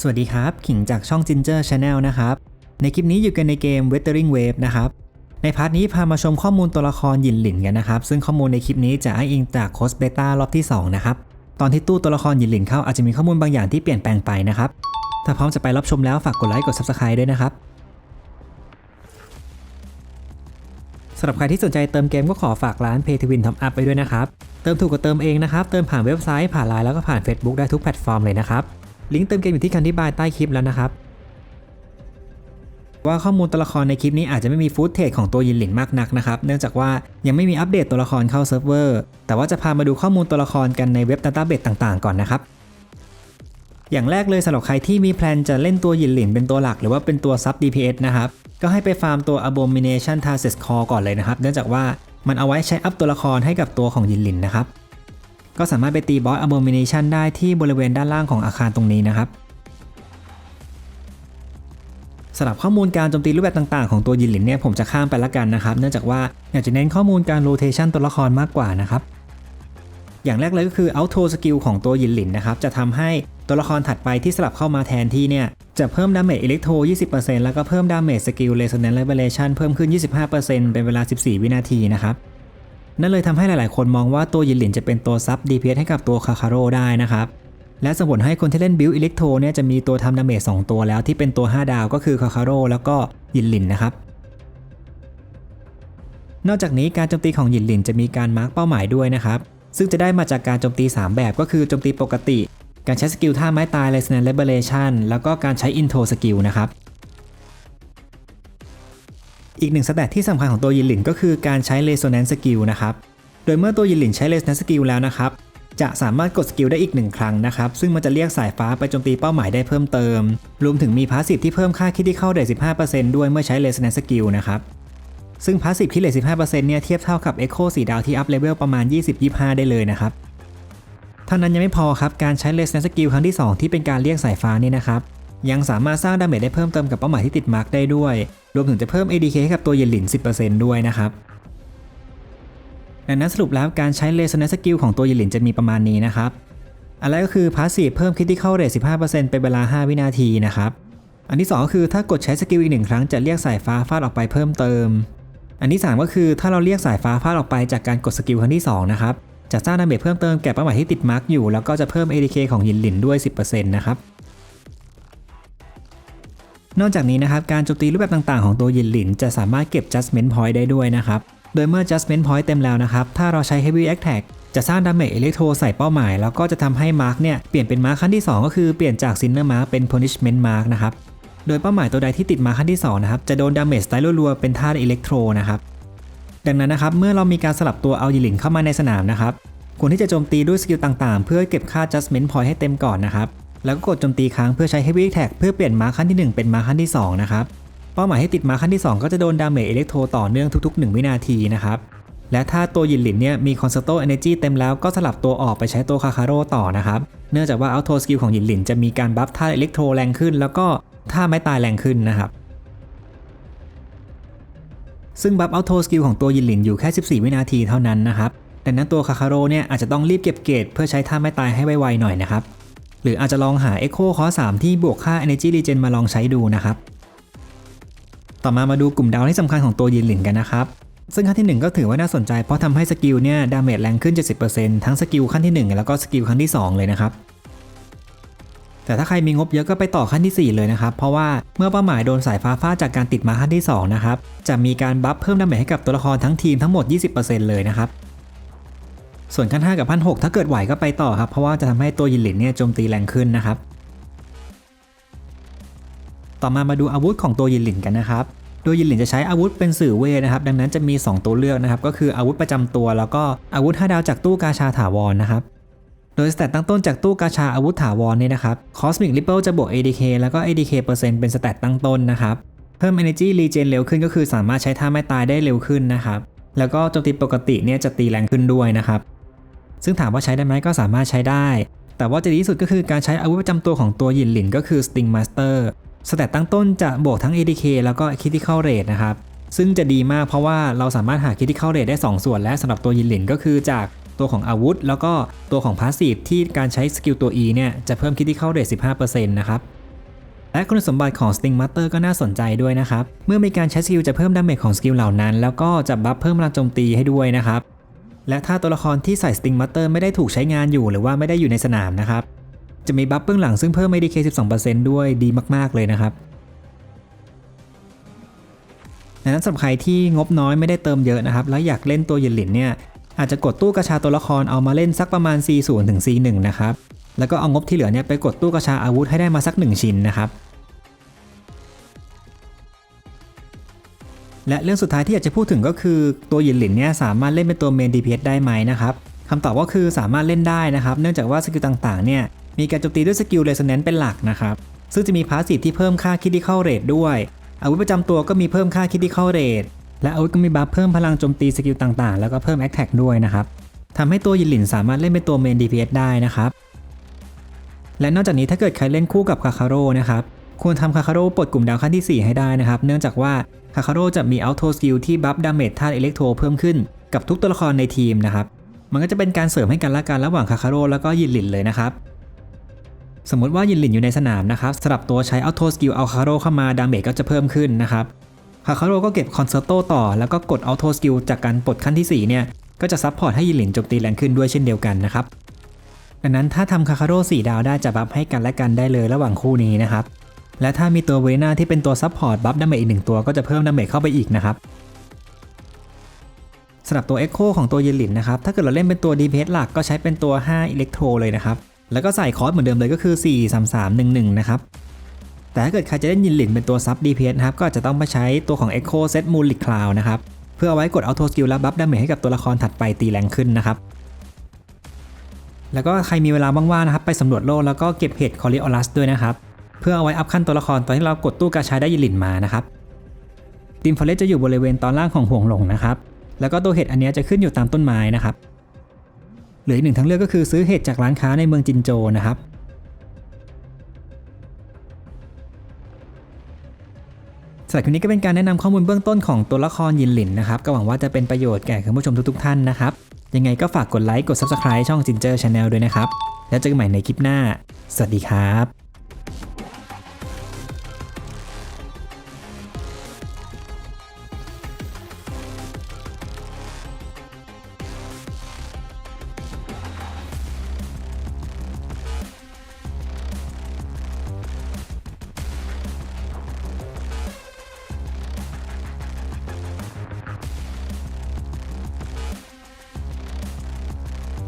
สวัสดีครับ ขิงจากช่อง Ginger Channel นะครับ ในคลิปนี้อยู่กันในเกม Weathering Wave นะครับ ในพาร์ทนี้พามาชมข้อมูลตัวละครหยินหลินกันนะครับ ซึ่งข้อมูลในคลิปนี้จะอ้างอิงจากโคสเบต้ารอบที่ 2 นะครับ ตอนที่ตู้ตัวละครหยินหลินเข้าอาจจะมีข้อมูลบางอย่างที่เปลี่ยนแปลงไปนะครับ ถ้าพร้อมจะไปรับชมแล้วฝากกดไลค์กด Subscribe ด้วยนะครับสำหรับใครที่สนใจเติมเกมก็ขอฝากร้าน Pay to Win Top Up ไปด้วยนะครับ เติมถูกกว่าเติมเองนะครับ เติมผ่านเว็บไซต์ผ่านไลน์แล้วก็ผ่าน Facebook ได้ทุกแพลตฟอร์มเลยนะครับ ลิงก์เติมเกมอยู่ที่คันที่บายใต้คลิปแล้วนะครับ ว่าข้อมูลตัวละครในคลิปนี้อาจจะไม่มีฟุตเทจของตัวยินหลินมากนักนะครับ เนื่องจากว่ายังไม่มีอัปเดตตัวละครเข้าเซิร์ฟเวอร์ แต่ว่าจะพามาดูข้อมูลตัวละครกันในเว็บดัตต้าเบสต่างๆ ก่อนนะครับอย่างแรกเลยสำหรับใครที่มีแพลนจะเล่นตัวยินหลินเป็นตัวหลักหรือว่าเป็นตัวซับ DPS นะครับ ก็ให้ไปฟาร์มตัว Abomination t a s e s Core ก่อนเลยนะครับ เนื่องจากว่ามันเอาไว้ใช้อัพตัวละครให้กับตัวของยินหลินนะครับ ก็สามารถไปตีบอส Abomination ได้ที่บริเวณด้านล่างของอาคารตรงนี้นะครับสำหรับข้อมูลการโจมตีรูปแบบต่างๆของตัวยินหลินเนี่ยผมจะข้ามไปละกันนะครับ เนื่องจากว่าอยากจะเน้นข้อมูลการโรเทชันตัวละครมากกว่านะครับ อย่างแรกเลยก็คือ Auto Skill ของตัวยินหลินนะครับ จะทำให้ตัวละครถัดไปที่สลับเข้ามาแทนที่เนี่ยจะเพิ่มดาเมจอิเล็กโทร20%แล้วก็เพิ่มดาเมจสกิล Resonance Liberation เพิ่มขึ้น 25%เป็นเวลา 14 วินาทีนะครับ นั่นเลยทำให้หลายๆ คนมองว่าตัวยินหลินจะเป็นตัวซับ DPS ให้กับตัวคาคาโร่ได้นะครับและสมผลให้คนที่เล่นบิลอิเล็กโทเนี่ยจะมีตัวทำดาเมจ2ตัวแล้วที่เป็นตัว 5 ดาวก็คือคาคาโร่แล้วก็ยินหลินนะครับนอกจากนี้การโจมตีของยินหลินจะมีการมาร์กเป้าหมายด้วยนะครับซึ่งจะได้มาจากการโจมตี 3 แบบก็คือโจมตีปกติ การใช้สกิลท่าไม้ตาย Resonance Liberation แล้วก็การใช้ Intro สกิลนะครับ อีกหนึ่งสแตทที่สำคัญของตัวยินหลินก็คือการใช้ Resonance Skill นะครับ โดยเมื่อตัวยินหลินใช้ Resonance Skill แล้วนะครับ จะสามารถกดสกิลได้อีกหนึ่งครั้งนะครับ ซึ่งมันจะเรียกสายฟ้าไปโจมตีเป้าหมายได้เพิ่มเติม รวมถึงมีพาสซีฟที่เพิ่มค่าคิดที่เข้าเด15%ด้วยเมื่อใช้ Resonance Skill นะครับ ซึ่งพาสซีฟที่เหลือ15%เนี่ยเทียบเท่ากับ Echo 4ดาวที่อัพเลเวลประมาณ 20-25 ได้เลยนะครับ เท่านั้นยังไม่พอครับ การใช้ Resonance Skill ครั้งที่ 2 ที่เป็นการเรียกสายฟ้านี่นะครับ ยังสามารถสร้างดาเมจได้เพิ่มเติมกับเป้าหมายที่ติดมาร์กได้ด้วย รวมถึงจะเพิ่ม ADK ให้กับตัวเยลิน 10%ด้วยนะครับดังนั้นสรุปแล้วการใช้ Resonance Skill ของตัวเยลินจะมีประมาณนี้นะครับอันแรกก็คือ Passive เพิ่ม Critical Rate 15%เป็นเวลา 5 วินาทีนะครับ อันที่ 2 ก็คือถ้ากดใช้สกิลอีกหนึ่งครั้งจะเรียกสายฟ้าฟาดออกไปเพิ่มเติม อันที่ 3 ก็คือถ้าเราเรียกสายฟ้าฟาดออกไปจากการกดสกิลครั้งที่2นะครับจะสร้างดาเมจเพิ่มเติมแก่เป้าหมายที่ติดมาร์กอยู่ แล้วก็จะเพิ่ม ADK ของหินหลินด้วย 10%นะครับ นอกจากนี้นะครับการโจมตีรูปแบบต่างๆของตัวยินหลิน จะสามารถเก็บ Judgment Point ได้ด้วยนะครับ โดยเมื่อ Judgment Point เต็มแล้วนะครับ ถ้าเราใช้ Heavy Attack จะสร้างดาเมจอิเล็กโทรใส่เป้าหมาย แล้วก็จะทำให้มาร์กเนี่ยเปลี่ยนเป็นมาร์คขั้นที่ 2 ก็คือเปลี่ยนจาก Sinner Mark เป็น Punishment Mark นะครับ โดยเป้าหมายตัวใดที่ติดมาขั้นที่2นะครับจะโดนดาเมจสไตล์รัวๆเป็นธาตุอิเล็กโทรนะครับดังนั้นนะครับเมื่อเรามีการสลับตัวเอายินหลินเข้ามาในสนามนะครับควรที่จะโจมตีด้วยสกิลต่างๆ เพื่อเก็บค่า Judgment Point ให้เต็มก่อนนะครับ แล้วก็กดโจมตีค้างเพื่อใช้ Heavy Attack เพื่อเปลี่ยนมาขั้นที่ 1 เป็นมาขั้นที่ 2 นะครับ เป้าหมายให้ติดมาขั้นที่ 2 ก็จะโดนดาเมจอิเล็กโทรต่อเนื่องทุก ๆ 1 วินาทีนะครับ และถ้าตัวหยินหลินเนี่ยมี Concerto Energy เต็มแล้วก็สลับตัวออกไปใช้ตัวคาคาโร่ต่อนะครับ เนื่องจากว่า Auto Skill ของหยินหลินจะมีการบัฟท่าอิเล็กโทรแรงขึ้น แล้วก็ท่าไม้ตายแรงขึ้นนะครับซึ่งบัฟ Auto Skill ของตัวยินหลินอยู่แค่ 14 วินาทีเท่านั้นนะครับ ดังนั้นตัวคาคาโร่เนี่ยอาจจะต้องรีบเก็บเกรดเพื่อใช้ท่าไม้ตายให้ไวๆหน่อยนะครับ หรืออาจจะลองหา Echo คอ3ที่บวกค่า Energy Regen มาลองใช้ดูนะครับ ต่อมามาดูกลุ่มดาวที่สำคัญของตัวยินหลินกันนะครับ ซึ่งขั้นที่ 1 ก็ถือว่าน่าสนใจเพราะทำให้สกิลเนี่ยดาเมจแรงขึ้น 70%ทั้งสกิลขั้นที่ 1 แล้วก็สกิลขั้นที่ 2 เลยนะครับแต่ถ้าใครมีงบเยอะก็ไปต่อขั้นที่ 4 เลยนะครับ เพราะว่าเมื่อเป้าหมายโดนสายฟ้าฟาดจากการติดมาขั้นที่ 2 นะครับ จะมีการบัฟเพิ่มดาเมจให้กับตัวละครทั้งทีมทั้งหมด 20%เลยนะครับ ส่วนขั้น 5 กับขั้น6ถ้าเกิดไหวก็ไปต่อครับ เพราะว่าจะทำให้ตัวยินหลินเนี่ยโจมตีแรงขึ้นนะครับ ต่อมามาดูอาวุธของตัวยินหลินกันนะครับ โดยยินหลินจะใช้อาวุธเป็นสื่อเวนะครับ ดังนั้นจะมี 2 ตัวเลือกนะครับ ก็คืออาวุธประจำตัว แล้วก็อาวุธ 5 ดาวจากตู้กาชาถาวรนะครับ โดยสเตตตั้งต้นจากตู้กาชาอาวุธถาวรเนี่ยนะครับ Cosmic Ripple จะบวก ADK แล้วก็ ADK เปอร์เซ็นต์เป็นสเตตตั้งต้นนะครับเพิ่ม Energy Regen เร็วขึ้นก็คือสามารถใช้ท่าไม้ตายได้เร็วขึ้นนะครับ แล้วก็โจมตีปกติเนี่ยจะตีแรงขึ้นด้วยนะครับ ซึ่งถามว่าใช้ได้ไหมก็สามารถใช้ได้ แต่ว่าจะดีที่สุดก็คือการใช้อาวุธประจำตัวของตัวหยินหลินก็คือ Sting Master สเตตตั้งต้นจะบวกทั้ง ADK แล้วก็ Critical Rate นะครับ ซึ่งจะดีมากเพราะว่าเราสามารถหา Critical Rate ได้ 2 ส่วน และสำหรับตัวยินหลินก็คือจากตัวของอาวุธ แล้วก็ตัวของ Passive ที่การใช้สกิลตัว E เนี่ยจะเพิ่ม Critical Rate 15%นะครับและคุณสมบัติของ Sting Master ก็น่าสนใจด้วยนะครับ เมื่อมีการใช้สกิลจะเพิ่มดาเมจของสกิลเหล่านั้น แล้วก็จะบัฟเพิ่มพลังโจมตีให้ด้วยนะครับ และถ้าตัวละครที่ใส่ Sting Master ไม่ได้ถูกใช้งานอยู่หรือว่าไม่ได้อยู่ในสนามนะครับ จะมีบัฟเบื้องหลังซึ่งเพิ่ม ADK 12%ด้วยดีมาก ๆ เลยนะครับดังนั้นสำหรับใครที่งบน้อยไม่ได้เติมเยอะนะครับ แล้วอยากเล่นตัวหยินหลินเนี่ยอาจจะกดตู้กระชาตัวละครเอามาเล่นสักประมาณ C0 ถึง C1 นะครับ แล้วก็เอางบที่เหลือเนี่ยไปกดตู้กระชาอาวุธให้ได้มาสัก 1 ชิ้นนะครับ และเรื่องสุดท้ายที่อยากจะพูดถึงก็คือตัวหยินหลินเนี่ยสามารถเล่นเป็นตัวเมน DPS ได้ไหมนะครับคำตอบก็คือสามารถเล่นได้นะครับ เนื่องจากว่าสกิลต่างๆเนี่ยมีการโจมตีด้วยสกิลเรสเนนเป็นหลักนะครับซึ่งจะมีพาสซีฟที่เพิ่มค่าคิด i เข้าเรทด้วย อาวุธประจำตัวก็มีเพิ่มค่าคิด i เข้าเรทและอาวุธก็มีบัฟเพิ่มพลังโจมตีสกิลต่างๆ แล้วก็เพิ่มแอคแท็กด้วยนะครับทำให้ตัวยินหลินสามารถเล่นเป็นตัวเมน DPS ได้นะครับและนอกจากนี้ถ้าเกิดใครเล่นคู่กับคาคาโร่นะครับ ควรทำคาคาโร่ปลดกลุ่มดาวขั้นที่ 4 ให้ได้นะครับ เนื่องจากว่าคาคาโร่จะมีอัลโทสกิลที่บัฟดาเมจธาตุอิเล็กโทรเพิ่มขึ้นกับทุกตัวละครในทีมนะครับ มันก็จะเป็นการเสริมให้กันและกันระหว่างคาคาโร่แล้วก็ยินหลินเลยนะครับ สมมติว่ายินหลินอยู่ในสนามนะครับสลับตัวใช้อัลโทสกิลเอาคาคาโร่เข้ามาดาเมจก็จะเพิ่มขึ้นนะครับคาคาโร่ก็เก็บคอนเซอร์โตต่อแล้วก็กดอัลโทสกิลจากการปลดขั้นที่4เนี่ยก็จะซับพอร์ตให้ยินหลินโจมตีแรงขึ้นด้วยเช่นเดียวกันนะครับดังนั้นถ้าทำคาคาโร่4ดาวได้จะบัฟให้กันและกันได้เลยระหว่างคู่นี้นะครับ และถ้ามีตัวเวน่าที่เป็นตัวซับพอร์ตบัฟดาเมจอีกหนึ่งตัวก็จะเพิ่มดาเมจเข้าไปอีกนะครับสำหรับตัว Echo ของตัวยินหลินนะครับ ถ้าเกิดเราเล่นเป็นตัว DPS หลักก็ใช้เป็นตัว5อิเล็กโทรเลยนะครับ แล้วก็ใส่คอร์สเหมือนเดิมเลยก็คือ 4 3 3 1 1 นะครับ แต่ถ้าเกิดใครจะเล่นยินหลินเป็นตัวซับ DPS นะครับ ก็จะต้องไปใช้ตัวของ Echo Set m o o n l i t Cloud นะครับ เพื่อเอาไว้กด Auto Skill และบัฟดาเมจให้กับตัวละครถัดไปตีแรงขึ้นนะครับ แล้วก็ใครมีเวลาว่างๆนะครับไปสำรวจโลกแล้วก็เก็บเห็ดคอริออลัสด้วยนะครับ พื่อเอาไว้อัพขั้นตัวละครตอนที่เรากดตู้กาชาได้ยินหลินมานะครับทีมฟอเรสจะอยู่บริเวณตอนล่างของห่วงหลงนะครับ แล้วก็ตัวเห็ดอันนี้จะขึ้นอยู่ตามต้นไม้นะครับหลืออีกหนึ่งทางเลือกก็คือซื้อเห็ดจากร้านค้าในเมืองจินโจนะครับสำหรับคลิปนี้ก็เป็นการแนะนำข้อมูลเบื้องต้นของตัวละครยินหลินนะครับ ก็หวังว่าจะเป็นประโยชน์แก่คุณผู้ชมทุกๆท่านนะครับ ยังไงก็ฝากกดไลค์กด Subscribe ช่อง Ginger Channel ด้วยนะครับ แล้วเจอกันใหม่ในคลิปหน้า สวัสดีครับ